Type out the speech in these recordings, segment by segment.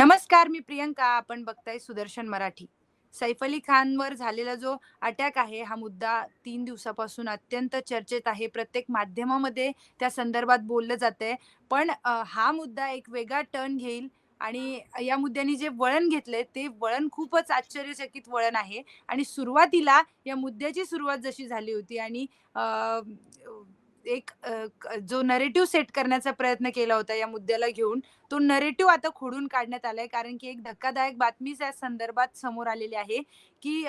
नमस्कार मी प्रियंका. आपण बघताय सुदर्शन मराठी. सैफ अली खानवर झालेला जो अटॅक आहे हा मुद्दा तीन दिवसापासून अत्यंत चर्चेत आहे. प्रत्येक माध्यमामध्ये त्या संदर्भात बोललं जातंय. पण हा मुद्दा एक वेगळा टर्न घेईल आणि या मुद्द्याने जे वळण घेतलंय ते वळण खूपच आश्चर्यचकित वळण आहे. आणि सुरुवातीला या मुद्द्याची सुरुवात जशी झाली होती आणि एक जो नरेटिव्ह सेट करण्याचा प्रयत्न केला होता या मुद्द्याला घेऊन तो नरेटिव्ह आता खोडून काढण्यात आलाय. कारण की एक धक्कादायक बातमी या संदर्भात समोर आलेली आहे की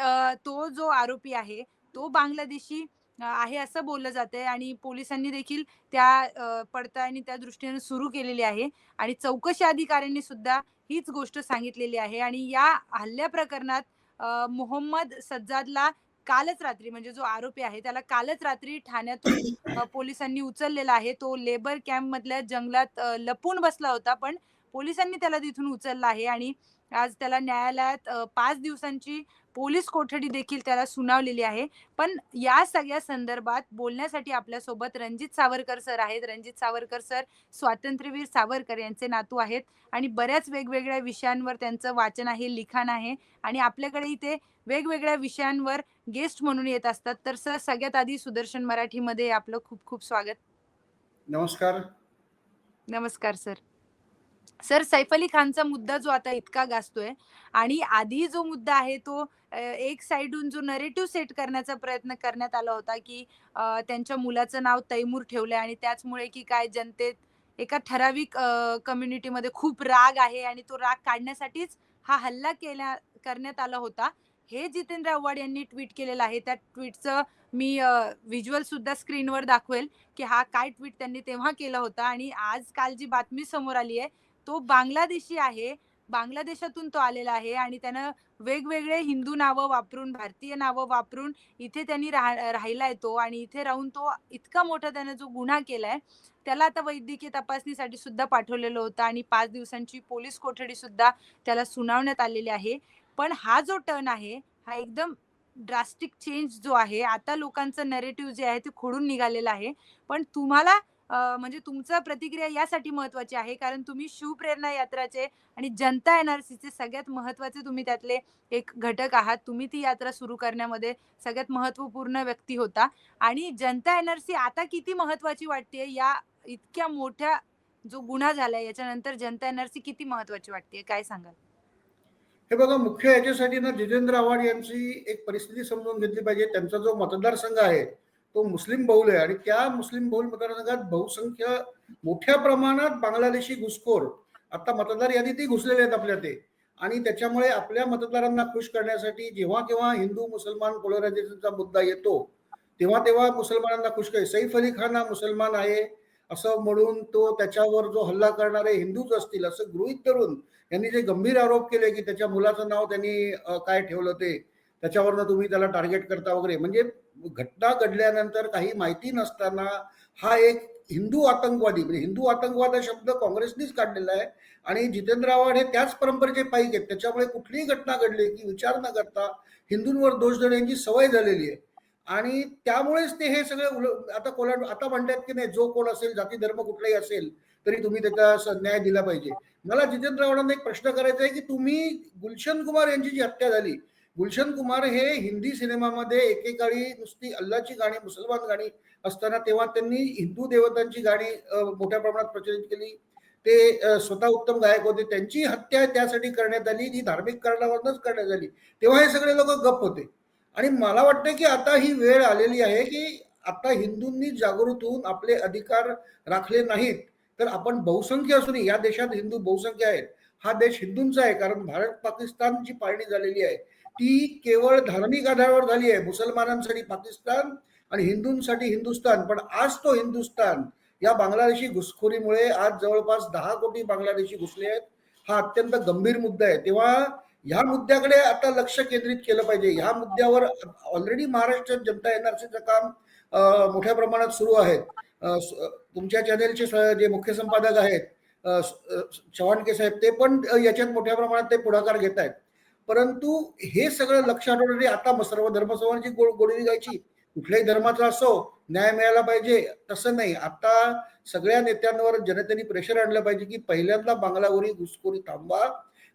तो जो आरोपी आहे तो बांगलादेशी आहे असं बोललं जातंय आणि पोलिसांनी देखील त्या पडताळणी त्या दृष्टीने सुरू केलेली आहे आणि चौकशी अधिकाऱ्यांनी सुद्धा हीच गोष्ट सांगितलेली आहे. आणि या हल्ल्या प्रकरणात मोहम्मद सज्जादला कालच रात्री म्हणजे जो आरोपी आहे त्याला कालच रात्री ठाण्यातून पोलिसांनी उचललेला आहे. तो लेबर कॅम्प मधल्या जंगलात लपून बसला होता, पण पोलिसांनी त्याला तिथून उचललं आहे आणि आज त्याला न्यायालयात 5 दिवसांची पोलीस कोठडी देखील त्याला सुनावलेली आहे. पण या सगळ्या संदर्भात बोलण्यासाठी आपल्यासोबत रणजित सावरकर सर आहेत. रणजित सावरकर सर स्वातंत्र्यवीर सावरकर यांचे नातू आहेत आणि बऱ्याच वेगवेगळ्या विषयांवर त्यांचं वाचन आहे, लिखाण आहे आणि आपल्याकडे इथे वेगवेगळ्या विषयांवर गेस्ट म्हणून येत असतात. तर सर सगळ्यात आधी सुदर्शन मराठीमध्ये आपलं खूप खूप स्वागत. नमस्कार. नमस्कार सर. सर सैफ अली खानचा मुद्दा जो आता इतका गाजतोय आणि आधी जो मुद्दा आहे तो एक साइडून जो नरेटिव्ह सेट करण्याचा प्रयत्न करण्यात आला होता, की त्यांच्या मुलाचं नाव तैमूर ठेवलंय आणि त्याचमुळे की काय जनतेत एका ठराविक कम्युनिटीमध्ये खूप राग आहे आणि तो राग काढण्यासाठीच हा हल्ला केला करण्यात आला होता. हे जितेंद्र आव्हाड यांनी ट्विट केलेलं आहे. त्या ट्वीटचं मी व्हिज्युअल सुद्धा स्क्रीनवर दाखवेल, की हा काय ट्वीट त्यांनी तेव्हा केला होता आणि आज काल जी बातमी समोर आली आहे, तो बांगलादेशी आहे. बांगलादेशातून तो आलेला आहे आणि त्यानं वेगवेगळे हिंदू नावं वापरून, भारतीय नावं वापरून इथे त्यांनी राहा राहिलाय तो आणि इथे राहून तो इतका मोठा त्यानं जो गुन्हा केलाय, त्याला आता वैद्यकीय तपासणीसाठी सुद्धा पाठवलेलं होतं आणि पाच दिवसांची पोलीस कोठडी सुद्धा त्याला सुनावण्यात आलेली आहे. पण हा जो टर्न आहे, हा एकदम ड्रास्टिक चेंज जो आहे, आता लोकांचं नरेटिव्ह जे आहे ते खोडून निघालेलं आहे. पण तुम्हाला म्हणजे तुमचा प्रतिक्रिया यासाठी महत्त्वाची आहे, कारण तुम्ही शिवप्रेरणा यात्राचे आणि जनता एनआरसीचे सगळ्यात महत्त्वाचे तुम्ही त्यातले एक घटक आहात. तुम्ही ती यात्रा सुरू करण्यामध्ये सगळ्यात महत्त्वपूर्ण व्यक्ती होता आणि जनता एनआरसी आता किती महत्त्वाची वाटतेय, या इतक्या मोठ्या जो गुन्हा झालाय याच्यानंतर जनता एनआरसी किती महत्त्वाची वाटतेय? काय सांगाल? हे बघा मुख्य याच्यासाठी ना जितेंद्र आव्हाड यांची एक परिस्थिती समजून घेतली पाहिजे. त्यांचा जो मतदारसंघ आहे, तो मुस्लिम बहुल आहे. आणि त्या मुस्लिम बहुल मतदारसंघात बहुसंख्य मोठ्या प्रमाणात बांगलादेशी घुसखोर. आता मतदार यादीतही घुसलेले आहेत आपल्या ते. आणि त्याच्यामुळे आपल्या मतदारांना खुश करण्यासाठी जेव्हा केव्हा हिंदू मुसलमान पोलरायझेशनचा मुद्दा येतो, तेव्हा तेव्हा मुसलमानांना खुश करे. सैफ अली खान हा मुसलमान आहे, असं म्हणून तो त्याच्यावर जो हल्ला करणारे हिंदूच असतील असं गृहीत धरून त्यांनी जे गंभीर आरोप केले, की त्याच्या मुलाचं नाव त्यांनी काय ठेवलं ते, त्याच्यावरनं तुम्ही त्याला टार्गेट करता वगैरे. म्हणजे घटना घडल्यानंतर काही माहिती नसताना हा एक हिंदू आतंकवादी म्हणजे हिंदू आतंकवाद हा शब्द काँग्रेसनीच काढलेला आहे आणि जितेंद्र आव्हाड हे त्याच परंपरेचे पाईक आहेत. त्याच्यामुळे कुठलीही घटना घडली, की विचार न करता हिंदूंवर दोष देण्याची सवय झालेली आहे आणि त्यामुळेच ते हे सगळे उल आता कोला आता म्हणतात, की नाही जो कोण असेल, जाती धर्म कुठलाही असेल, तरी तुम्ही त्याचा न्याय दिला पाहिजे. मला जितेंद्र आव्हाडांना एक प्रश्न करायचा आहे, की तुम्ही गुलशन कुमार यांची जी हत्या झाली, गुलशन कुमार हे हिंदी सिनेमामध्ये एकेकाळी नुसती अल्लाची गाणी, मुसलमान गाणी असताना तेव्हा त्यांनी हिंदू देवतांची गाणी मोठ्या प्रमाणात प्रचलित केली. ते स्वतः उत्तम गायक होते. त्यांची हत्या त्यासाठी करण्यात आली, जी धार्मिक कारणावरूनच करण्यात आली. तेव्हा हे सगळे लोक गप्प होते आणि मला वाटतं, की आता ही वेळ आलेली आहे, की आता हिंदूंनी जागृत होऊन आपले अधिकार राखले नाहीत, तर आपण बहुसंख्य असूनही या देशात हिंदू बहुसंख्य आहेत. हा देश हिंदूंचा आहे कारण भारत-पाकिस्तानची पाळणी झालेली आहे. ती केवळ धार्मिक आधारावर झाली आहे. मुसलमानांसाठी पाकिस्तान आणि हिंदूंसाठी हिंदुस्तान पण आज तो हिंदुस्तान या बांगलादेशी घुसखोरीमुळे आज जवळपास दहा कोटी बांगलादेशी घुसले आहेत. हा अत्यंत गंभीर मुद्दा आहे. तेव्हा ह्या मुद्द्याकडे आता लक्ष केंद्रित केलं पाहिजे. ह्या मुद्द्यावर ऑलरेडी महाराष्ट्र जनता एनआरसीचं काम मोठ्या प्रमाणात सुरू आहे. तुमच्या चॅनेलचे स जे मुख्य संपादक आहेत चव्हाण स चव्हाणके साहेब ते पण याच्यात मोठ्या प्रमाणात ते पुढाकार घेत आहेत. परंतु हे सगळं लक्षात ठेवण्यासाठी आता मग सर्व धर्मसमूहांची गो गोडवी गायची. कुठल्याही धर्माचा असो, न्याय मिळाला पाहिजे तसं नाही आता सगळ्या नेत्यांवर जनतेने प्रेशर आणलं पाहिजे की पहिल्यांदा बांगलावरी घुसखोरी थांबवा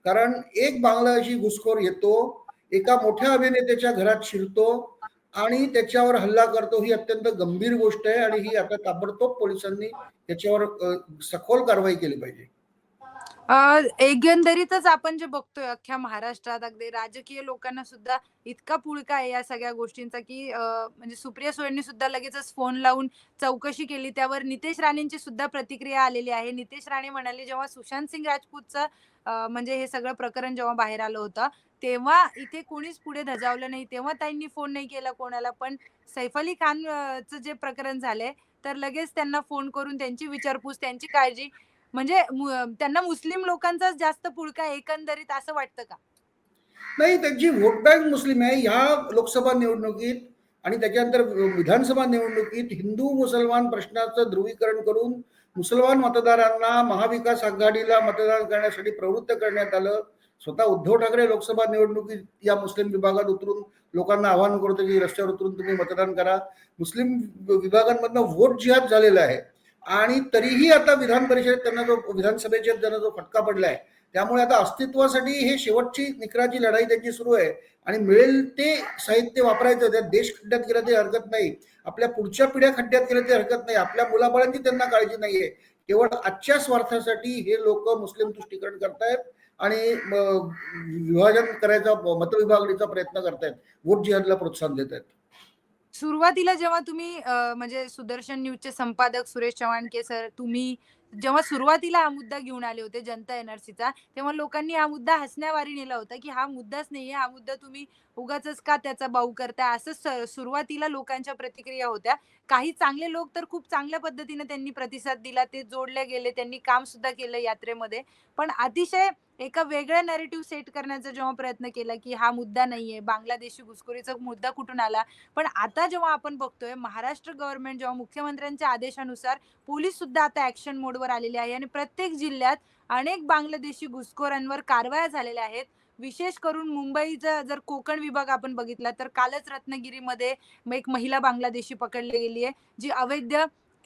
कारण एक बांगलादेशी घुसखोर येतो एका मोठ्या अभिनेत्याच्या घरात शिरतो आणि त्याच्यावर हल्ला करतो ही अत्यंत गंभीर गोष्ट आहे आणि ही आता ताबडतोब पोलिसांनी त्याच्यावर सखोल कारवाई केली पाहिजे. एकंदरीतच आपण जे बघतोय अख्ख्या महाराष्ट्रात अगदी राजकीय लोकांना सुद्धा इतका पुळका आहे या सगळ्या गोष्टींचा की म्हणजे सुप्रिया सुळेंनी सुद्धा लगेचच फोन लावून चौकशी केली. त्यावर नितेश राणेंची सुद्धा प्रतिक्रिया आलेली आहे. नितेश राणे म्हणाले जेव्हा सुशांत सिंग राजपूतचं म्हणजे हे सगळं प्रकरण जेव्हा बाहेर आलं होतं तेव्हा इथे कोणीच पुढे धजावलं नाही तेव्हा त्यांनी फोन नाही केला कोणाला. पण सैफ अली खान जे प्रकरण झालंय तर लगेच त्यांना फोन करून त्यांची विचारपूस त्यांची काळजी म्हणजे त्यांना मुस्लिम लोकांचाच जास्त पुळका एकंदरीत असं वाटतं का? नाही त्यांची व्होट बँक मुस्लिम आहे. ह्या लोकसभा निवडणुकीत आणि त्याच्यानंतर विधानसभा निवडणुकीत हिंदू मुसलमान प्रश्नाचं ध्रुवीकरण करून मुसलमान मतदारांना महाविकास आघाडीला मतदान करण्यासाठी प्रवृत्त करण्यात आलं. स्वतः उद्धव ठाकरे लोकसभा निवडणुकीत या मुस्लिम विभागात उतरून लोकांना आवाहन करतो की रस्त्यावर उतरून तुम्ही मतदान करा. मुस्लिम विभागांमधनं व्होट जिहाद झालेला आहे. आणि तरीही आता विधान परिषदेत त्यांना जो विधानसभेच्या त्यांना जो फटका आहे त्यामुळे आता अस्तित्वासाठी हे शेवटची निकराची लढाई त्यांची सुरू आहे. आणि मिळेल ते साहित्य वापरायचं त्यात देश खड्ड्यात गेलं ते हरकत नाही. आपल्या पुढच्या पिढ्या खड्ड्यात गेलं ते हरकत नाही. आपल्या मुलाबाळांची त्यांना काळजी नाहीये. केवळ आजच्या स्वार्थासाठी हे लोक मुस्लिम तुष्टीकरण करतायत. आणि विभाजन करायचा मतविभागणीचा प्रयत्न करतायत. वोट जिहादला प्रोत्साहन देत आहेत सुरुवातीला जेव्हा तुम्ही म्हणजे सुदर्शन न्यूजचे संपादक सुरेश चव्हाणके सर तुम्ही जेव्हा सुरुवातीला हा मुद्दा घेऊन आले होते जनता एनआरसीचा तेव्हा लोकांनी हा मुद्दा हसण्यावारी नेला होता की हा मुद्दाच नाहीये हा मुद्दा तुम्ही उगाच का त्याचा बाऊ करताय असं सुरुवातीला लोकांच्या प्रतिक्रिया होत्या. काही चांगले लोक तर खूप चांगल्या पद्धतीने त्यांनी प्रतिसाद दिला ते जोडले गेले त्यांनी काम सुद्धा केलं यात्रेमध्ये. पण अतिशय एका वेगळ्या नॅरेटिव्ह सेट करण्याचा जेव्हा प्रयत्न केला की हा मुद्दा नाहीये बांगलादेशी घुसखोरीचा मुद्दा कुठून आला? पण आता जेव्हा आपण बघतोय महाराष्ट्र गव्हर्नमेंट जेव्हा मुख्यमंत्र्यांच्या आदेशानुसार पोलीस सुद्धा आता ऍक्शन मोडवर आलेले आहे आणि प्रत्येक जिल्ह्यात अनेक बांगलादेशी घुसखोरांवर कारवाया झालेल्या आहेत. विशेष करून मुंबईचा जर कोकण विभाग आपण बघितला तर कालच रत्नागिरीमध्ये एक महिला बांगलादेशी पकडली गेली आहे जी अवैध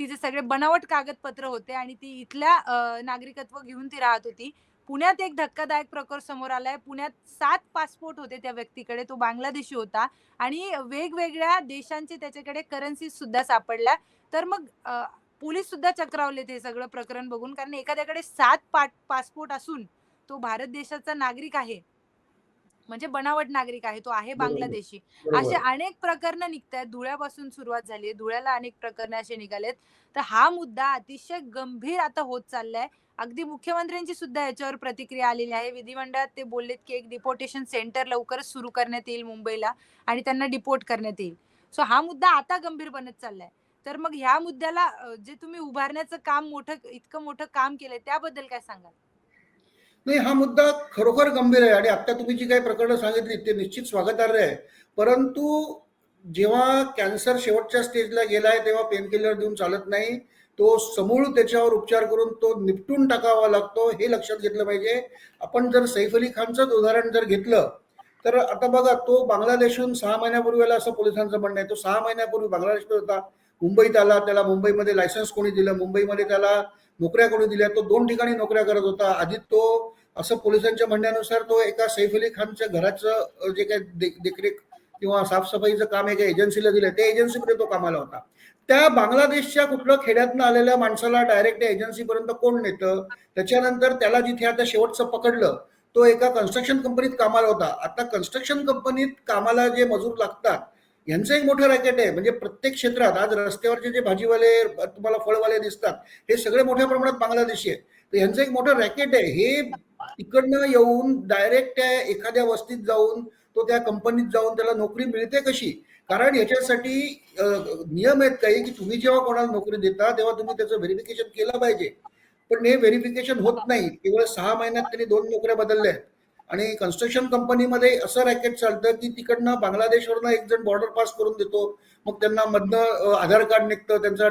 तिचे सगळे बनावट कागदपत्र होते आणि ती इथल्या नागरिकत्व घेऊन ती राहत होती. पुण्यात एक धक्कादायक प्रकार समोर आलाय. पुण्यात सात पासपोर्ट होते त्या व्यक्तीकडे. तो बांगलादेशी होता आणि वेगवेगळ्या देशांचे त्याच्याकडे करन्सी सुद्धा सापडल्या. तर मग पोलीस सुद्धा चक्रावले ते सगळं प्रकरण बघून. कारण एखाद्याकडे सात पाट पासपोर्ट असून तो भारत देशाचा नागरिक आहे. म्हणजे बनावट नागरिक आहे तो आहे. बांगलादेशी. असे. अनेक प्रकरणं निघतात धुळ्यापासून सुरुवात झाली धुळ्याला अनेक प्रकरणं असे निघालेत. तर हा मुद्दा अतिशय गंभीर आता होत चाललाय. अगदी मुख्यमंत्र्यांची सुद्धा याच्यावर प्रतिक्रिया आलेली आहे. विधिमंडळात ते बोललेत की एक डिपोटेशन सेंटर लवकरच सुरू करण्यात येईल मुंबईला आणि त्यांना डिपोर्ट करण्यात येईल. सो हा मुद्दा आता गंभीर बनत चाललाय. तर मग ह्या मुद्द्याला जे तुम्ही उभारण्याचं काम मोठं इतकं मोठं काम केलंय त्याबद्दल काय सांगाल? नाही हा मुद्दा खरोखर गंभीर आहे आणि आता तुम्ही जी काही प्रकरणं सांगितली ते निश्चित स्वागतार्ह आहे. परंतु जेव्हा कॅन्सर शेवटच्या स्टेजला गेलाय तेव्हा पेनकिलर देऊन चालत नाही. तो समूळ त्याच्यावर उपचार करून तो निपटून टाकावा लागतो हे लक्षात घेतलं पाहिजे. आपण जर सैफ अली खानचंच उदाहरण जर घेतलं तर आता बघा तो बांगलादेशहून सहा महिन्यापूर्वीला असं पोलिसांचं म्हणणं आहे. तो सहा महिन्यापूर्वी बांगलादेशमध्ये होता. मुंबईत आला त्याला मुंबईमध्ये लायसन्स कोणी दिलं मुंबईमध्ये त्याला नोकऱ्या कोणी दिल्या तो दोन ठिकाणी नोकऱ्या करत होता. आधी तो असं पोलिसांच्या म्हणण्यानुसार तो एका सैफ अली खानच्या घराचं जे काही देखरेख किंवा साफसफाईचं काम एका एजन्सीला दिलं त्या एजन्सीमध्ये तो कामाला होता. त्या बांगलादेशच्या कुठलं खेड्यातनं आलेल्या माणसाला डायरेक्ट एजन्सीपर्यंत कोण नेतं? त्याच्यानंतर त्याला जिथे आता शेवटचं पकडलं तो एका कन्स्ट्रक्शन कंपनीत कामाला होता. आता कन्स्ट्रक्शन कंपनीत कामाला जे मजूर लागतात यांचं एक मोठं रॅकेट आहे. म्हणजे प्रत्येक क्षेत्रात आज रस्त्यावरचे जे भाजीवाले तुम्हाला फळवाले दिसतात हे सगळे मोठ्या प्रमाणात बांगलादेशी आहेत. तर यांचं एक मोठं रॅकेट आहे. हे तिकडनं येऊन डायरेक्ट त्या एखाद्या वस्तीत जाऊन तो त्या कंपनीत जाऊन त्याला नोकरी मिळते कशी? कारण याच्यासाठी नियम आहेत काही की तुम्ही जेव्हा कोणाला नोकरी देता तेव्हा तुम्ही त्याचं व्हेरिफिकेशन केलं पाहिजे. पण हे व्हेरिफिकेशन होत नाही. केवळ सहा महिन्यात त्यांनी दोन नोकऱ्या बदलल्या आहेत. आणि कन्स्ट्रक्शन कंपनीमध्ये असं रॅकेट चालतं की तिकडनं बांगलादेशवरनं एक जण बॉर्डर पास करून देतो. मग त्यांना मधनं आधार कार्ड निघतं त्यांचा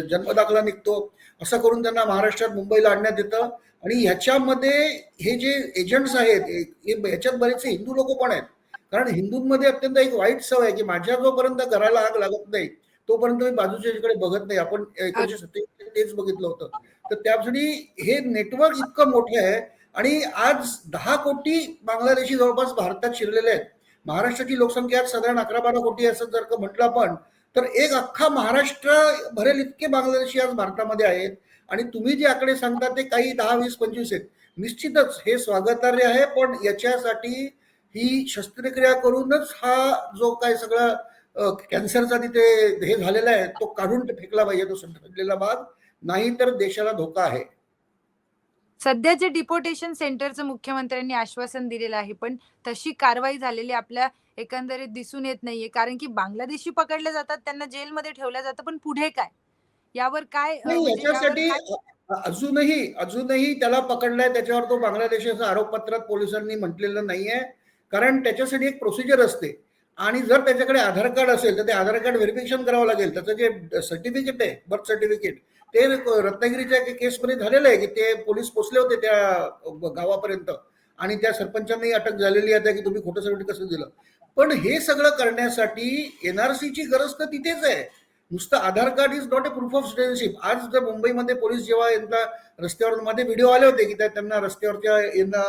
जन्मदाखला निघतो. असं करून त्यांना महाराष्ट्रात मुंबईला आणण्यात येतं. आणि ह्याच्यामध्ये हे जे एजंट्स आहेत हे- ह्याच्यात बरेचसे हिंदू लोक पण आहेत. कारण हिंदूंमध्ये अत्यंत एक वाईट सवय आहे की माझ्या जोपर्यंत घराला आग लागत नाही तोपर्यंत मी बाजूच्या इकडे बघत नाही. आपण एकोणीशे सत्तेचाळीस तेच बघितलं होतं. तर त्यासाठी हे नेटवर्क इतकं मोठं आहे आणि आज दहा कोटी बांगलादेशी जवळपास भारतात शिरलेले आहेत. महाराष्ट्राची लोकसंख्या आज साधारण अकरा बारा कोटी असं जर का म्हटलं आपण तर एक अख्खा महाराष्ट्र भरेल इतके बांगलादेशी आज भारतामध्ये आहेत. आणि तुम्ही जे आकडे सांगता ते काही दहा वीस पंचवीस आहेत. निश्चितच हे स्वागतार्ह आहे पण याच्यासाठी ही शस्त्रक्रिया करूनच हा जो काय सगळा कॅन्सरचा तिथे हे झालेला आहे तो काढून फेकला पाहिजे तो संपलेला भाग नाही तर देशाला धोका आहे. सध्या जे डिपोटेशन सेंटरचं मुख्यमंत्र्यांनी आश्वासन दिलेलं आहे पण तशी कारवाई झालेली आपल्या एकंदरीत दिसून येत नाहीये. कारण की बांगलादेशी पकडले जातात त्यांना जेलमध्ये ठेवलं जातं पण पुढे काय? यावर काय म्हणजे याच्यासाठी अजूनही अजूनही त्याला पकडलाय त्याच्यावर तो बांगलादेशाचं आरोपपत्रात पोलिसांनी म्हटलेलं नाहीये. कारण त्याच्यासाठी एक प्रोसिजर असते. आणि जर त्याच्याकडे आधार कार्ड असेल तर ते आधार कार्ड व्हेरिफिकेशन करावं लागेल. त्याचं जे सर्टिफिकेट आहे बर्थ सर्टिफिकेट ते रत्नागिरीच्या केसमध्ये झालेलं आहे की ते पोलीस पोचले होते त्या गावापर्यंत. आणि त्या सरपंचांनाही अटक झालेली आहे की तुम्ही खोटं सर्टिफिकेट कसं दिलं. पण हे सगळं करण्यासाठी एनआरसीची गरज तर तिथेच आहे. नुसतं Aadhaar card is not a proof of citizenship आज जर मुंबईमध्ये पोलीस जेव्हा यांना रस्त्यावर मध्ये व्हिडिओ आले होते की त्या त्यांना रस्त्यावरच्या यांना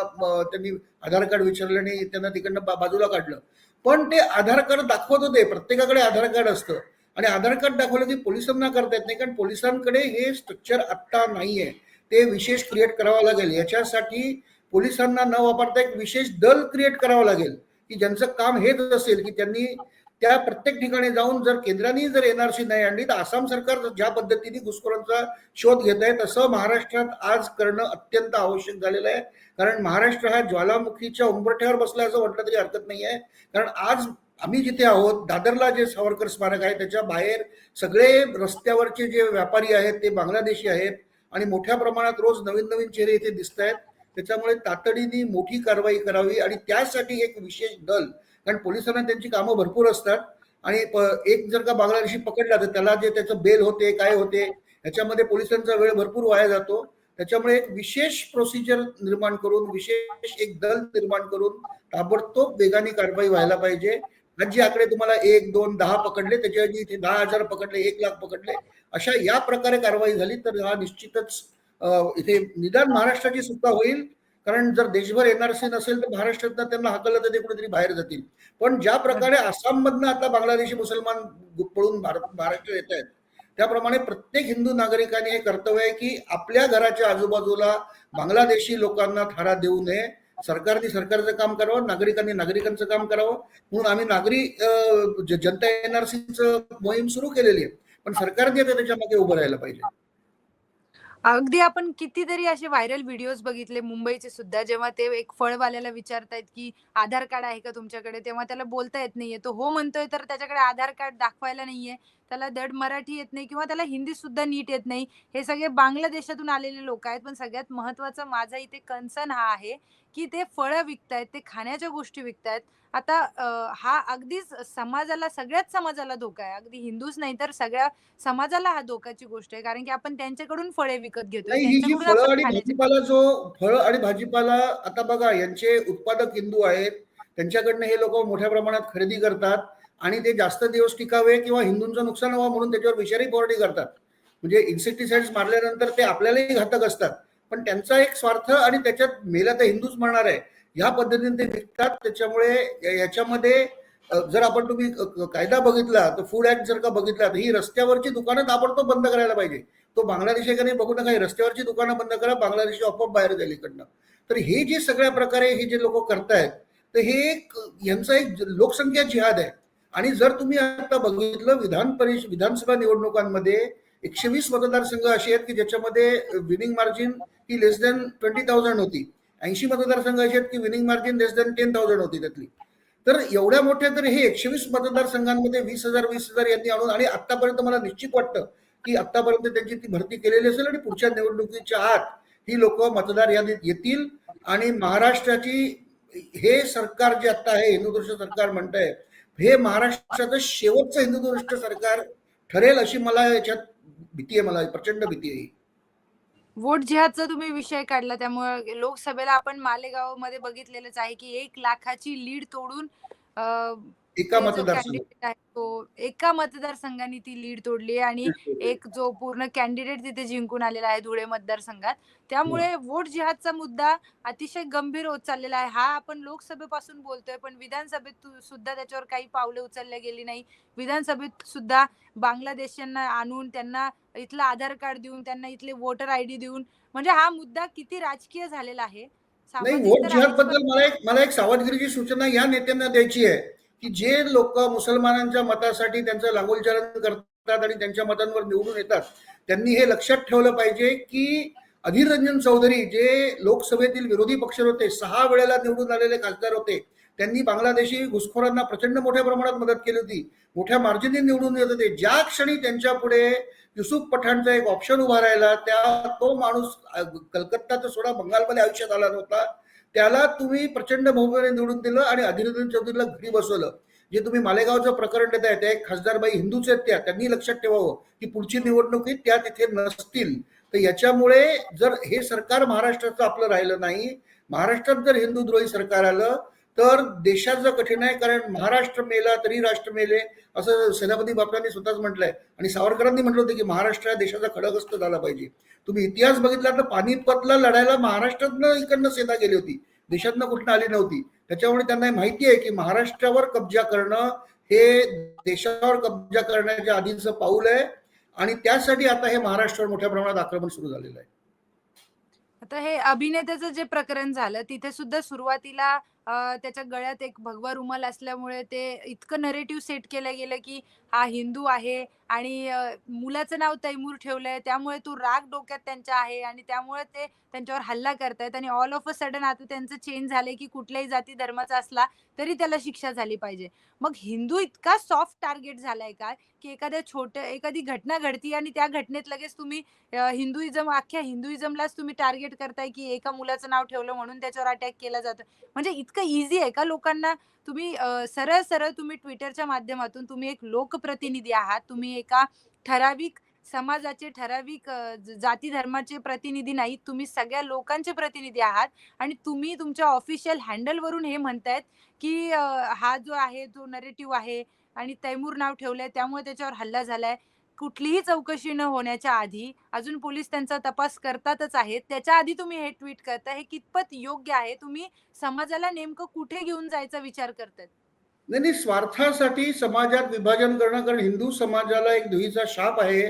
त्यांनी आधार कार्ड विचारलं आणि त्यांना तिकडनं बाजूला काढलं. पण ते आधार कार्ड दाखवत होते. प्रत्येकाकडे आधार कार्ड असतं. आणि आधार कार्ड दाखवलं की पोलिसांना करता येत नाही कारण पोलिसांकडे हे स्ट्रक्चर आत्ता नाहीये. ते विशेष क्रिएट करावं लागेल. याच्यासाठी पोलिसांना न वापरता एक विशेष दल क्रिएट करावं लागेल की ज्यांचं काम हेच असेल की त्यांनी त्या प्रत्येक ठिकाणी जाऊन जर केंद्राने जर एनआरसी नाही आणली तर आसाम सरकार ज्या पद्धतीने घुसखोरांचा शोध घेत आहे तसं महाराष्ट्रात आज करणं अत्यंत आवश्यक झालेलं आहे. कारण महाराष्ट्र हा ज्वालामुखीच्या उंबरठ्यावर बसला असं म्हटलं तरी हरकत नाही आहे कारण आज आम्ही जिथे आहोत दादरला जे सावरकर स्मारक आहे त्याच्या बाहेर सगळे रस्त्यावरचे जे व्यापारी आहेत ते बांगलादेशी आहेत आणि मोठ्या प्रमाणात रोज नवीन नवीन चेहरे इथे दिसत आहेत. त्याच्यामुळे तातडीने मोठी कारवाई करावी आणि त्यासाठी एक विशेष दल कारण पोलिसांना त्यांची कामं भरपूर असतात आणि एक जर का बांगलादेशी पकडला तर त्याला जे त्याचं बेल होते काय होते ह्याच्यामध्ये पोलिसांचा वेळ भरपूर वाया जातो. त्याच्यामुळे एक विशेष प्रोसिजर निर्माण करून विशेष एक दल निर्माण करून ताबडतोब वेगाने कारवाई व्हायला पाहिजे. आज आकडे तुम्हाला एक दोन दहा पकडले त्याच्याऐवजी इथे दहा हजार पकडले एक लाख पकडले अशा या प्रकारे कारवाई झाली तर हा निश्चितच इथे निदान महाराष्ट्राची सुद्धा होईल. कारण जर देशभर एनआरसी नसेल तर महाराष्ट्रातनं त्यांना हकललं तर ते कुठेतरी बाहेर जातील. पण ज्या प्रकारे आसाममधनं आता बांगलादेशी मुसलमान पळून भारत महाराष्ट्र येत आहेत त्याप्रमाणे प्रत्येक हिंदू नागरिकाने हे कर्तव्य आहे की आपल्या घराच्या आजूबाजूला बांगलादेशी लोकांना थारा देऊ नये. सरकारने सरकारचं काम करावं नागरिकांनी नागरिकांचं काम करावं. म्हणून आम्ही नागरी जनता एनआरसीचं मोहीम सुरू केलेली आहे. पण सरकारने आता त्याच्यामागे उभं राहायला पाहिजे. अगदी आपण कितीतरी असे व्हायरल व्हिडिओज बघितले मुंबईचे सुद्धा जेव्हा ते एक फळवाल्याला विचारतायत की आधार कार्ड आहे का तुमच्याकडे? तेव्हा त्याला बोलता येत नाहीये. तो हो म्हणतोय तर त्याच्याकडे आधार कार्ड दाखवायला नाहीये. त्याला धड मराठी येत नाही किंवा त्याला हिंदी सुद्धा नीट येत नाही. हे सगळे बांगलादेशातून आलेले लोक आहेत. पण सगळ्यात महत्त्वाचा माझा इथे कन्सर्न हा आहे की ते फळं विकतायत ते खाण्याच्या गोष्टी विकतायत. आता हा अगदीच समाजाला सगळ्याच समाजाला धोका आहे. अगदी हिंदूच नाही तर सगळ्या समाजाला हा धोकाची गोष्ट आहे. कारण की आपण त्यांच्याकडून फळे विकत घेतो फळं आणि भाजीपाला जो फळं आणि भाजीपाला आता बघा यांचे उत्पादक हिंदू आहेत. त्यांच्याकडनं हे लोक मोठ्या प्रमाणात खरेदी करतात. आणि ते जास्त दिवस टिकावे किंवा हिंदूंचं नुकसान व्हावं म्हणून त्याच्यावर विषारी फवारणी करतात. म्हणजे इन्सेक्टिसाइड्स मारल्यानंतर ते आपल्यालाही घातक असतात. पण त्यांचा एक स्वार्थ आणि त्याच्यात मेला तर हिंदूच म्हणणार आहे. ह्या पद्धतीने ते विकतात. त्याच्यामुळे याच्यामध्ये जर आपण तुम्ही कायदा बघितला तर फूड ऍक्ट जर का बघितला तर ही रस्त्यावरची दुकानं ताबडतोब बंद करायला पाहिजे. तो बांगलादेशी नाही बघू नका. ही रस्त्यावरची दुकानं बंद करा बांगलादेश आपोआप बाहेर जाईल इकडनं. तर हे जे सगळ्या प्रकारे हे जे लोक करतायत तर हे एक यांचा एक लोकसंख्या जिहाद आहे. आणि जर तुम्ही आता बघितलं विधान परिष विधानसभा निवडणुकांमध्ये एकशे वीस मतदारसंघ असे आहेत की ज्याच्यामध्ये विनिंग मार्जिन ही लेस दॅन ट्वेंटी थाउजंड होती. ऐंशी मतदारसंघ असे आहेत की winning margin less than ten thousand होती त्यातली. तर एवढ्या मोठ्या तर हे एकशे वीस मतदारसंघांमध्ये वीस हजार वीस हजार यांनी आणून आणि आतापर्यंत मला निश्चित वाटतं की आतापर्यंत त्यांची ती भरती केलेली असेल आणि पुढच्या निवडणुकीच्या आत ही लोक मतदार यादीत येतील आणि महाराष्ट्राची हे सरकार जे आता आहे हिंदुदृष्ट सरकार म्हणतंय हे महाराष्ट्राचं शेवटचं हिंदुत्वनिष्ठ सरकार ठरेल अशी मला याच्यात भीती आहे मला प्रचंड भीती आहे. वोट जिहादचा तुम्ही विषय काढला त्यामुळे लोकसभेला आपण मालेगावमध्ये बघितलेलंच आहे की एक लाखाची लीड तोडून एका आहे तो एका मतदारसंघाने ती लीड तोडली आणि एक जो पूर्ण कॅन्डिडेट तिथे जिंकून आलेला आहे धुळे मतदारसंघात. त्यामुळे वोट जिहादचा मुद्दा अतिशय गंभीर होत चाललेला आहे. हा आपण लोकसभेपासून बोलतोय पण विधानसभेत सुद्धा त्याच्यावर काही पावले उचलल्या गेली नाही. विधानसभेत सुद्धा बांगलादेशांना आणून त्यांना इथलं आधार कार्ड देऊन त्यांना इथले वोटर आय डी देऊन म्हणजे हा मुद्दा किती राजकीय झालेला आहे? नाही वोट जिहादबद्दल मला एक मला एक सावधगिरीची सूचना या नेत्यांना द्यायची आहे. की जे लोक मुसलमानांच्या मतासाठी त्यांचं लागोलचरण करतात आणि त्यांच्या मतांवर निवडून येतात त्यांनी हे लक्षात ठेवलं पाहिजे की अधीर रंजन चौधरी जे लोकसभेतील विरोधी पक्ष होते सहा वेळेला निवडून आलेले खासदार होते त्यांनी बांगलादेशी घुसखोरांना प्रचंड मोठ्या प्रमाणात मदत केली होती मोठ्या मार्जिनने निवडून येत होते. ज्या क्षणी त्यांच्या पुढे युसुफ पठाणचा एक ऑप्शन उभा राहिला त्या तो माणूस कलकत्ता तर सोडा बंगालमध्ये आयुष्यात आला नव्हता. त्याला तुम्ही प्रचंड बहुमताने निवडून दिलं आणि अधिनंदन चौधरीला घरी बसवलं. जे तुम्ही मालेगावचं प्रकरण देत आहे त्या एक खासदारबाई हिंदूच आहेत त्या त्यांनी लक्षात ठेवावं की पुढची निवडणुकीत त्या तिथे नसतील. तर याच्यामुळे जर हे सरकार महाराष्ट्राचं आपलं राहिलं नाही महाराष्ट्रात जर हिंदूद्रोही सरकार आलं तर देशाचं कठीण आहे कारण महाराष्ट्र मेला तरी राष्ट्र मेले असं सेनापती बापटांनी स्वतःच म्हटलंय. आणि सावरकरांनी म्हटलं होतं की महाराष्ट्र या देशाचा खडगस्त झाला पाहिजे. तुम्ही इतिहास बघितला तर पानिपतला लढायला महाराष्ट्रातनं इकडनं सेना गेली होती. देशातनं कुठनं आली नव्हती. त्याच्यामुळे त्यांना माहिती आहे की महाराष्ट्रावर कब्जा करणं हे देशावर कब्जा करण्याच्या आधीचं पाऊल आहे. आणि त्यासाठी आता हे महाराष्ट्रावर मोठ्या प्रमाणात आक्रमण सुरू झालेलं आहे. आता हे अभिनेत्याचं जे प्रकरण झालं तिथे सुद्धा सुरुवातीला त्याच्या गळ्यात एक भगवा रुमाल असल्यामुळे ते इतकं नरेटिव्ह सेट केलं गेलं की हा हिंदू आहे आणि मुलाचं नाव तैमूर ठेवलंय त्यामुळे तो राग डोक्यात त्यांच्या आहे आणि त्यामुळे ते त्यांच्यावर हल्ला करतायत आणि ऑल ऑफ अ सडन आता त्यांचं चेंज झालंय की कुठल्याही जाती धर्माचा असला तरी त्याला शिक्षा झाली पाहिजे. मग हिंदू इतका सॉफ्ट टार्गेट झालाय का की एखाद्या छोट्या एखादी घटना घडती आणि त्या घटनेत लगेच तुम्ही हिंदुइझम अख्ख्या हिंदुइझमलाच तुम्ही टार्गेट करताय की एका मुलाचं नाव ठेवलं म्हणून त्याच्यावर अटॅक केला जातो. म्हणजे इतकं इतकं इझी आहे का लोकांना? तुम्ही सरळ सरळ तुम्ही ट्विटरच्या माध्यमातून तुम्ही एक लोकप्रतिनिधी आहात. तुम्ही एका ठराविक समाजाचे ठराविक जाती धर्माचे प्रतिनिधी नाहीत. तुम्ही सगळ्या लोकांचे प्रतिनिधी आहात. आणि तुम्ही तुमच्या ऑफिशियल हँडलवरून हे म्हणतायत की हा जो आहे जो नरेटिव्ह आहे आणि तैमूर नाव ठेवलंय. त्यामुळे त्याच्यावर हल्ला झालाय. कुठलीही चौकशी न होण्याच्या आधी अजून पोलीस त्यांचा तपास करतातच आहेत. त्याच्या आधी तुम्ही हे ट्विट करता हे कितपत योग्य आहे? तुम्ही समाजाला नेमकं कुठे घेऊन जायचा विचार करतायत? नाही नाही स्वार्थासाठी समाजात विभाजन करणं कारण हिंदू समाजाला एक दुहीचा शाप आहे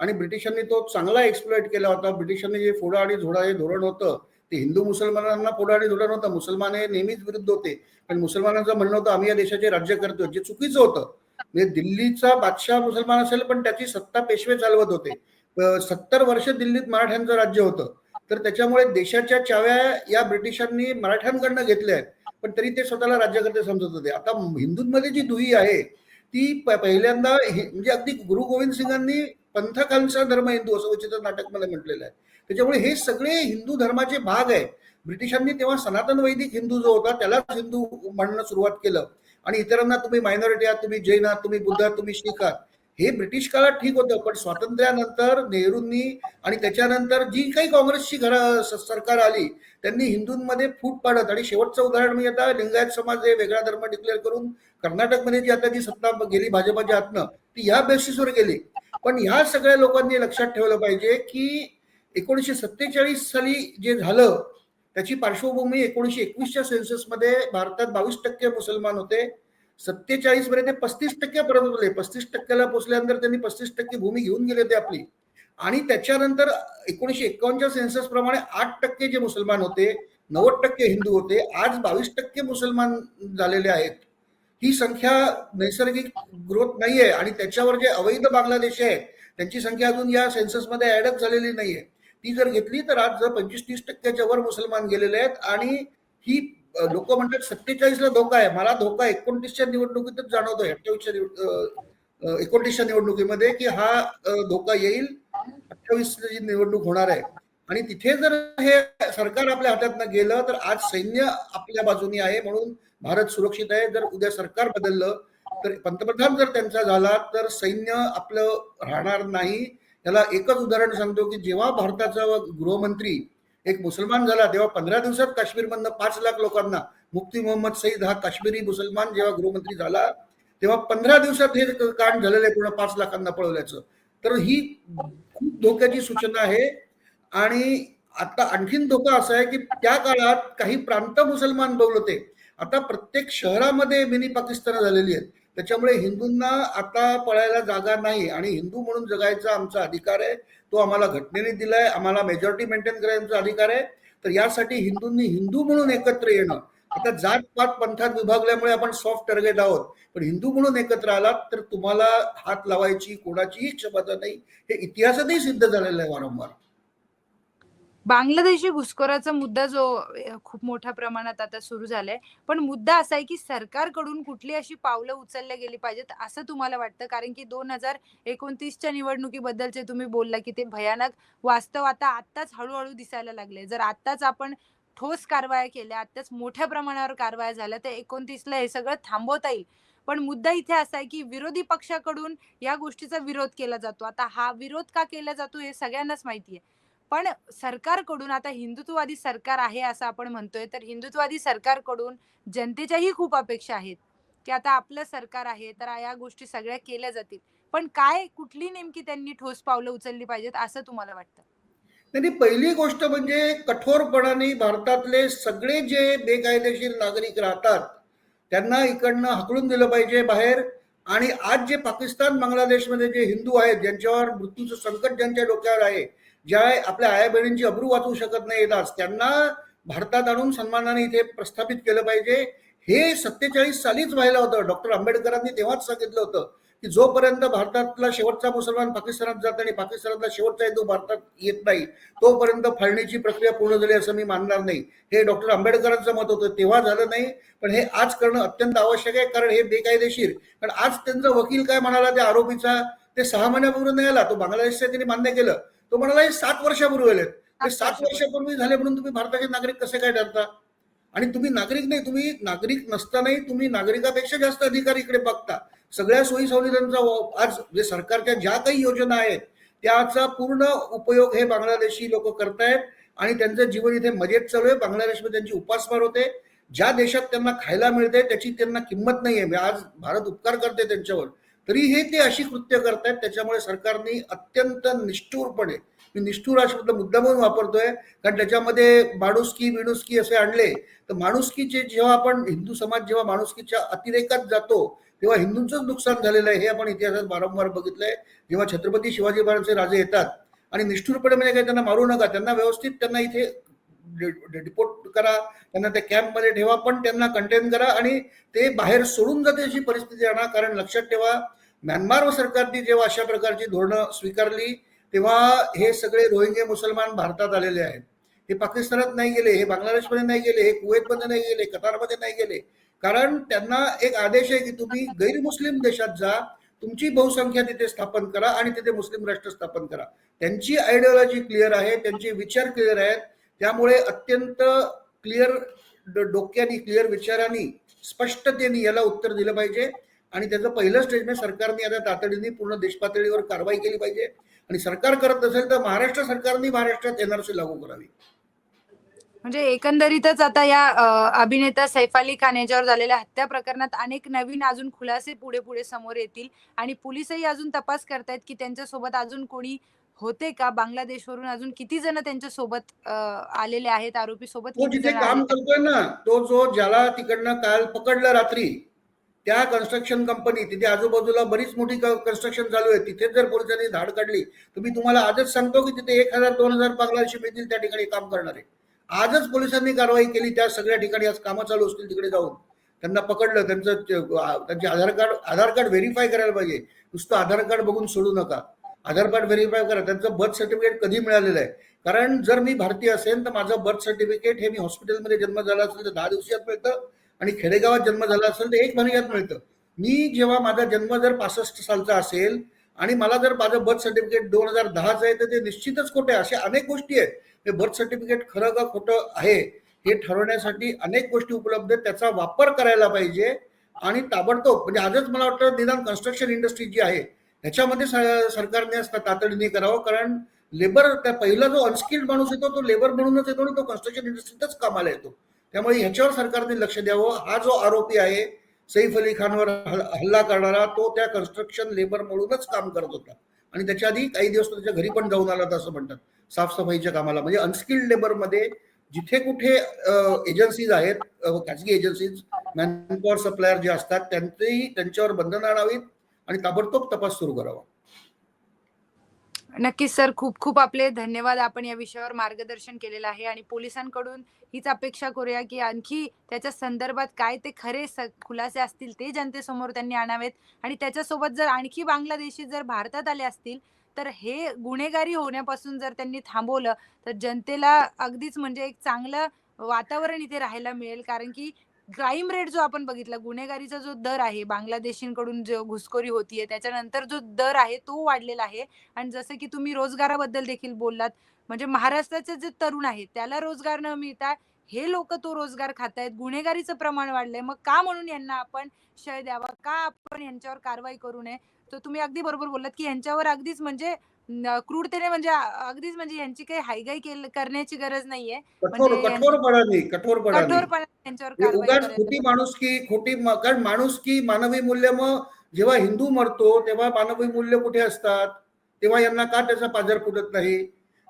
आणि ब्रिटिशांनी तो चांगला एक्सप्लोइट केला होता. ब्रिटिशांनी जे फोडा आणि झोडा हे धोरण होतं ते हिंदू मुसलमानांना फोडा आणि धोरण होतं मुसलमान हे नेहमीच विरुद्ध होते. आणि मुसलमानांचं म्हणणं होतं आम्ही या देशाचे राज्य करतो जे चुकीचं होतं म्हणजे दिल्लीचा बादशाह मुसलमान असेल पण त्याची सत्ता पेशवे चालवत होते. सत्तर वर्ष दिल्लीत मराठ्यांचं राज्य होतं. तर त्याच्यामुळे देशाच्या चाव्या या ब्रिटिशांनी मराठ्यांकडनं घेतल्या आहेत. पण तरी ते स्वतःला राज्यकर्ते समजत होते. आता हिंदूंमध्ये जी दुही आहे ती पहिल्यांदा म्हणजे अगदी गुरु गोविंद सिंगांनी पंथकांचा धर्म हिंदू असं उचित नाटक मला म्हटलेलं आहे. त्याच्यामुळे हे सगळे हिंदू धर्माचे भाग आहे. ब्रिटिशांनी तेव्हा सनातन वैदिक हिंदू जो होता त्यालाच हिंदू म्हणणं सुरुवात केलं. आणि इतरांना तुम्ही मायनॉरिटी आहात तुम्ही जैन आहात तुम्ही बुद्ध आहात तुम्ही शीख आहात. हे ब्रिटिश काळात ठीक होतं पण स्वातंत्र्यानंतर नेहरूंनी आणि त्याच्यानंतर जी काही काँग्रेसची घर सरकार आली त्यांनी हिंदूंमध्ये फूट पाडत आणि शेवटचं उदाहरण मी आता लिंगायत समाज हे वेगळा धर्म डिक्लेअर करून कर्नाटकमध्ये जी आता जी सत्ता गेली भाजपच्या हातनं ती या बेसिसवर गेली. पण ह्या सगळ्या लोकांनी लक्षात ठेवलं पाहिजे की एकोणीसशे सत्तेचाळीस साली जे झालं त्याची पार्श्वभूमी एकोणीसशे एकवीसच्या सेन्ससमध्ये भारतात बावीस टक्के मुसलमान होते. सत्तेचाळीस ते पस्तीस टक्क्यापर्यंत होते. पस्तीस टक्क्याला पोचल्यानंतर त्यांनी पस्तीस टक्के भूमी घेऊन गेले ते आपली. आणि त्याच्यानंतर एकोणीसशे एकावन्नच्या सेन्सस प्रमाणे आठ टक्के जे मुसलमान होते नव्वद टक्के हिंदू होते आज बावीस टक्के मुसलमान झालेले आहेत. ही संख्या नैसर्गिक ग्रोथ नाहीये आणि त्याच्यावर जे अवैध बांगलादेशी आहेत त्यांची संख्या अजून या सेन्ससमध्ये ऍडअप झालेली नाहीये. ती जर घेतली तर आज जर पंचवीस तीस टक्क्याच्या वर मुसलमान गेलेले आहेत आणि ही लोक म्हणतात सत्तेचाळीसला धोका आहे. मला धोका एकोणतीसच्या निवडणुकीतच जाणवतोय अठ्ठावीसच्या एकोणतीसच्या निवडणुकीमध्ये की हा धोका येईल. अठ्ठावीस जी निवडणूक होणार आहे. आणि तिथे जर हे सरकार आपल्या हातातनं गेलं तर आज सैन्य आपल्या बाजूनी आहे म्हणून भारत सुरक्षित आहे. जर उद्या सरकार बदललं तर पंतप्रधान जर त्यांचा झाला तर सैन्य आपलं राहणार नाही. त्याला एकच उदाहरण सांगतो की जेव्हा भारताचा गृहमंत्री एक मुसलमान झाला तेव्हा पंधरा दिवसात काश्मीरमधनं पाच लाख लोकांना मुफ्ती मोहम्मद सईद हा काश्मीरी मुसलमान जेव्हा गृहमंत्री झाला तेव्हा पंधरा दिवसात हे कांड झालेलं आहे पूर्ण पाच लाखांना पळवल्याचं. तर ही खूप धोक्याची सूचना आहे आणि आता आणखीन धोका असा आहे की त्या काळात काही प्रांत मुसलमान बोलत होते आता प्रत्येक शहरामध्ये मिनी पाकिस्तान झालेली आहेत. त्याच्यामुळे हिंदूंना आता पळायला जागा नाही आणि हिंदू म्हणून जगायचा आमचा अधिकार आहे तो आम्हाला घटनेने दिलाय आम्हाला मेजॉरिटी मेंटेन करायचा अधिकार आहे. तर यासाठी हिंदूंनी हिंदू म्हणून एकत्र येणं. आता जात पात पंथात विभागल्यामुळे आपण सॉफ्ट टार्गेट आहोत. पण हिंदू म्हणून एकत्र आलात तर तुम्हाला हात लावायची कोणाचीही क्षमता नाही. हे इतिहासातही सिद्ध झालेलं आहे वारंवार. बांगलादेशी घुसखोराचा मुद्दा जो खूप मोठ्या प्रमाणात आता सुरू झालाय. पण मुद्दा असा आहे की सरकारकडून कुठली अशी पावलं उचलल्या गेली पाहिजेत असं तुम्हाला वाटतं? कारण की दोन हजार एकोणतीसच्या निवडणुकीबद्दलचे तुम्ही बोलला की ते भयानक वास्तव आता आत्ताच हळूहळू दिसायला लागले जर आत्ताच आपण ठोस कारवाया केल्या आत्ताच मोठ्या प्रमाणावर कारवाया झाल्या तर एकोणतीसला हे सगळं थांबवता येईल. पण मुद्दा इथे असा आहे की विरोधी पक्षाकडून या गोष्टीचा विरोध केला जातो. आता हा विरोध का केला जातो हे सगळ्यांनाच माहिती आहे. पण सरकारकडून आता हिंदुत्ववादी सरकार आहे असं आपण म्हणतोय तर हिंदुत्ववादी सरकारकडून जनतेच्याही खूप अपेक्षा आहेत की आता आपलं सरकार आहे तर या गोष्टी सगळ्या केल्या जातील. पण काय कुठली नेमकी त्यांनी ठोस पावलं उचलली पाहिजेत असं तुम्हाला वाटतं? नाही पहिली गोष्ट म्हणजे कठोरपणाने भारतातले सगळे जे बेकायदेशीर नागरिक राहतात त्यांना इकडनं हकलून दिलं पाहिजे बाहेर. आणि आज जे पाकिस्तान बांगलादेशमध्ये जे हिंदू आहेत ज्यांच्यावर मृत्यूचं संकट ज्यांच्या डोक्यावर आहे ज्या आपल्या आया बहिणींची अब्रू वाचू शकत नाही येतात त्यांना भारतात आणून सन्मानाने इथे प्रस्थापित केलं पाहिजे. हे सत्तेचाळीस सालीच व्हायला होतं. डॉक्टर आंबेडकरांनी तेव्हाच सांगितलं होतं की जोपर्यंत भारतातला शेवटचा मुसलमान पाकिस्तानात जात आणि पाकिस्तानातला शेवटचा हिंदू भारतात येत नाही तोपर्यंत फाळणीची प्रक्रिया पूर्ण झाली असं मी मानणार नाही. हे डॉक्टर आंबेडकरांचं मत होतं. तेव्हा झालं नाही पण हे आज करणं अत्यंत आवश्यक आहे कारण हे बेकायदेशीर. कारण आज त्यांचा वकील काय म्हणाला त्या आरोपीचा? ते सहा महिन्यापूर्वी नाही आला. तो बांगलादेशचा त्यांनी मान्य केलं. तो म्हणाला हे सात वर्षापूर्वी आलेत. ते सात वर्षापूर्वी. झाले म्हणून तुम्ही भारताचे नागरिक कसे काय ठरता? आणि तुम्ही नागरिक नाही तुम्ही नागरिक नसतानाही तुम्ही नागरिकापेक्षा जास्त अधिकार इकडे बघता. सगळ्या सोयी सुविधांचा वा- आज जे सरकारच्या ज्या काही योजना आहेत त्याचा पूर्ण उपयोग हे बांगलादेशी लोक करतायत आणि त्यांचं जीवन इथे मजेत चालू आहे. बांगलादेशमध्ये त्यांची उपासमार होते. ज्या देशात त्यांना खायला मिळते त्याची त्यांना किंमत नाहीये. म्हणजे आज भारत उपकार करते त्यांच्यावर. तरी हे ते अशी कृत्य करतायत त्याच्यामुळे सरकारने अत्यंत निष्ठूरपणे मी निष्ठूर हा शब्द मुद्दा म्हणून वापरतोय कारण त्याच्यामध्ये माणुसकी बिणुसकी असे आणले तर माणुसकीचे जेव्हा आपण हिंदू समाज जेव्हा माणुसकीच्या अतिरेकात जातो तेव्हा हिंदूंचंच नुकसान झालेलं आहे हे आपण इतिहासात वारंवार बघितलंय जेव्हा छत्रपती शिवाजी महाराजांचे राजे येतात आणि निष्ठुरपणे म्हणजे काय त्यांना मारू नका त्यांना व्यवस्थित त्यांना इथे डिपोर्ट करा त्यांना त्या कॅम्पमध्ये ठेवा पण त्यांना कंटेन करा आणि ते बाहेर सोडून जाते अशी परिस्थिती आणा. कारण लक्षात ठेवा म्यानमार सरकारने जेव्हा अशा प्रकारची धोरणं स्वीकारली तेव्हा हे सगळे रोहिंगे मुसलमान भारतात आलेले आहेत. हे पाकिस्तानात नाही गेले हे बांगलादेशमध्ये नाही गेले हे कुवेतमध्ये नाही गेले कतारमध्ये नाही गेले. कारण त्यांना एक आदेश आहे की तुम्ही गैरमुस्लिम देशात जा तुमची बहुसंख्या तिथे स्थापन करा आणि तिथे मुस्लिम राष्ट्र स्थापन करा. त्यांची आयडिओलॉजी क्लिअर आहे त्यांचे विचार क्लिअर आहेत. त्यामुळे अत्यंत क्लिअर डोक्यानी क्लिअर विचारांनी स्पष्टतेने याला उत्तर दिलं पाहिजे. आणि त्याचं पहिलं स्टेजने म्हणजे सरकारने आता तातडीने पूर्ण देशपातळीवर कारवाई केली पाहिजे. आणि सरकार करत असेल तर महाराष्ट्र सरकारने महाराष्ट्रात एनआरसी लागू करावी. म्हणजे एकंदरीतच आता या अभिनेता सैफ अली खान याच्यावर झालेल्या हत्या प्रकरणात अनेक नवीन अजून खुलासे पुढे पुढे समोर येतील. आणि पोलिसही अजून तपास करतायत की त्यांच्यासोबत अजून कोणी होते का? बांगलादेशवरून अजून किती जण त्यांच्यासोबत आलेले आहेत आरोपी सोबत तो जिथे काम? करतोय ना तो जो ज्याला तिकडनं काल पकडलं रात्री त्या कन्स्ट्रक्शन कंपनी तिथे आजूबाजूला बरीच मोठी कन्स्ट्रक्शन चालू आहे. तिथे जर पोलिसांनी धाड काढली तर मी तुम्हाला आजच सांगतो की तिथे एक हजार दोन हजार बांगलादेशी मिळतील त्या ठिकाणी काम करणारे. आजच पोलिसांनी कारवाई केली त्या सगळ्या ठिकाणी आज कामं चालू असतील तिकडे जाऊन. त्यांना पकडलं त्यांचं त्यांचे Aadhaar card Aadhaar card verify करायला पाहिजे. नुसतं आधार कार्ड बघून सोडू नका. आधार कार्ड व्हेरीफाय करा. त्यांचं बर्थ सर्टिफिकेट कधी मिळालेलं आहे? कारण जर मी भारतीय असेल तर माझं बर्थ सर्टिफिकेट हे मी हॉस्पिटलमध्ये जन्म झाला असेल तर दहा दिवसात मिळतं. आणि खेडेगावात जन्म झाला असेल तर एक महिन्यात मिळतं. मी जेव्हा माझा जन्म जर पासष्ट सालचा असेल आणि मला जर माझं बर्थ सर्टिफिकेट दोन हजार दहाचं आहे तर ते निश्चितच खोटे आहे. अशा अनेक गोष्टी आहेत. हे बर्थ सर्टिफिकेट खरं का खोटं आहे हे ठरवण्यासाठी अनेक गोष्टी उपलब्ध आहेत. त्याचा वापर करायला पाहिजे. आणि ताबडतोब म्हणजे आजच मला वाटतं निदान कन्स्ट्रक्शन इंडस्ट्री जी आहे ह्याच्यामध्ये सरकारने असं तातडीने करावं कारण लेबर त्या पहिला जो अनस्किल्ड माणूस येतो तो लेबर म्हणूनच येतो आणि तो कन्स्ट्रक्शन इंडस्ट्रीतच कामाला येतो. त्यामुळे ह्याच्यावर सरकारने लक्ष द्यावं. हा जो आरोपी आहे सैफ अली खानवर हल्ला करणारा तो त्या कन्स्ट्रक्शन लेबर म्हणूनच काम करत होता. आणि त्याच्या आधी काही दिवस त्याच्या घरी पण जाऊन आला असं म्हणतात. साफसफाईच्या कामाला. म्हणजे अनस्किल्ड लेबरमध्ये जिथे कुठे एजन्सीज आहेत खाजगी एजन्सीज मॅनपॉवर सप्लायर जे असतात त्यांचेही त्यांच्यावर बंधनं आणावीत. आणि ताबडतोब तपास सुरू करावा. नक्कीच सर. खूप खूप आपले धन्यवाद. आपण या विषयावर मार्गदर्शन केलेलं आहे आणि पोलिसांकडून हीच अपेक्षा करूया की आणखी त्याच्या संदर्भात काय ते खरे खुलासे असतील ते जनतेसमोर त्यांनी आणावेत. आणि त्याच्यासोबत जर आणखी बांगलादेशी जर भारतात आले असतील तर हे गुन्हेगारी होण्यापासून जर त्यांनी थांबवलं तर जनतेला अगदीच म्हणजे एक चांगलं वातावरण इथे राहायला मिळेल. कारण की क्राईम रेट जो आपण बघितला गुन्हेगारीचा जो दर आहे बांगलादेशींकडून जो घुसखोरी होतीये त्याच्यानंतर जो दर आहे तो वाढलेला आहे. आणि जसं की तुम्ही रोजगाराबद्दल देखील बोललात म्हणजे महाराष्ट्राचे जे तरुण आहेत त्याला रोजगार न मिळता हे लोक तो रोजगार खात आहेत गुन्हेगारीचं प्रमाण वाढलंय मग का म्हणून यांना आपण शय द्यावा? का आपण यांच्यावर कारवाई करू नये? तर तुम्ही अगदी बरोबर बोललात की यांच्यावर अगदीच म्हणजे क्रूरतेने म्हणजे अगदीच म्हणजे यांची काही हायगाई केल- करण्याची गरज नाहीये. कठोर म्हणजे कठोरपणाने खोटी माणुसकी खोटी म- कारण माणुसकी मानवी मूल्य मग जेव्हा हिंदू मरतो तेव्हा मानवी मूल्य कुठे असतात? तेव्हा यांना का त्याचा पाझर फुटत नाही?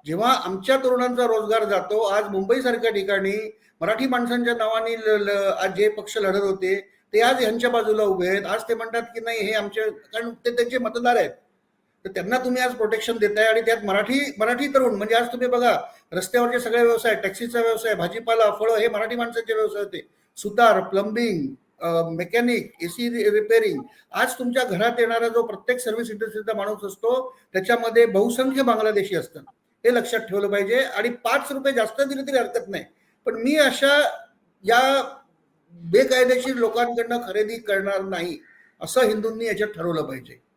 जेव्हा आमच्या तरुणांचा रोजगार जातो आज मुंबई सारख्या ठिकाणी मराठी माणसांच्या नावाने आज जे पक्ष लढत होते ते आज यांच्या बाजूला उभे आहेत. आज ते म्हणतात की नाही हे आमचे कारण ते त्यांचे मतदार आहेत. तर त्यांना तुम्ही आज प्रोटेक्शन देताय आणि त्यात मराठी मराठी तरुण म्हणजे आज तुम्ही बघा रस्त्यावरचे सगळे व्यवसाय टॅक्सीचा व्यवसाय भाजीपाला फळं हे मराठी माणसाचे व्यवसाय होते. सुतार प्लंबिंग मेकॅनिक एसी रिपेअरिंग आज तुमच्या घरात येणारा जो प्रत्येक सर्व्हिस इंडस्ट्रीचा माणूस असतो त्याच्यामध्ये बहुसंख्य बांगलादेशी असतात. हे लक्षात ठेवलं पाहिजे. आणि पाच रुपये जास्त दिले तरी हरकत नाही. पण मी अशा या बेकायदेशीर लोकांकडनं खरेदी करणार नाही असं हिंदूंनी याच्यात ठरवलं पाहिजे.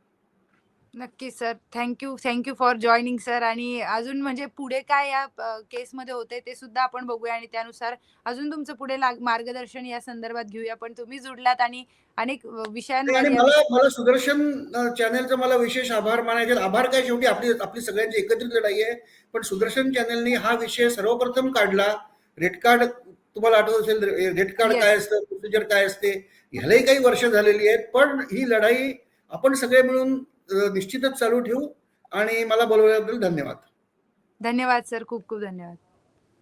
नक्की sir. Thank you thank you for joining sir आणि अजून म्हणजे पुढे काय या केसमध्ये होते ते सुद्धा आपण बघूया आणि त्यानुसार अजून तुमचं पुढे मार्गदर्शन या संदर्भात घेऊया. पण तुम्ही जुडलात आणि अनेक अ, विषयांवर आणि या मला मला सुदर्शन चॅनलचा मला विशेष आभार मानायचे आभार काय शेवटी? आपली आपली सगळ्यांची एकत्रित लढाई आहे. पण सुदर्शन चॅनलनी हा विषय सर्वप्रथम काढला. रेड कार्ड तुम्हाला आठवत असेल रेड कार्ड. काय असतं? प्रोसिजर काय असते? ह्यालाही काही वर्ष झालेली आहेत. पण ही लढाई आपण सगळे मिळून निश्चितच चालू ठेवू आणि मला बोलवल्याबद्दल धन्यवाद. धन्यवाद सर. खूप खूप धन्यवाद.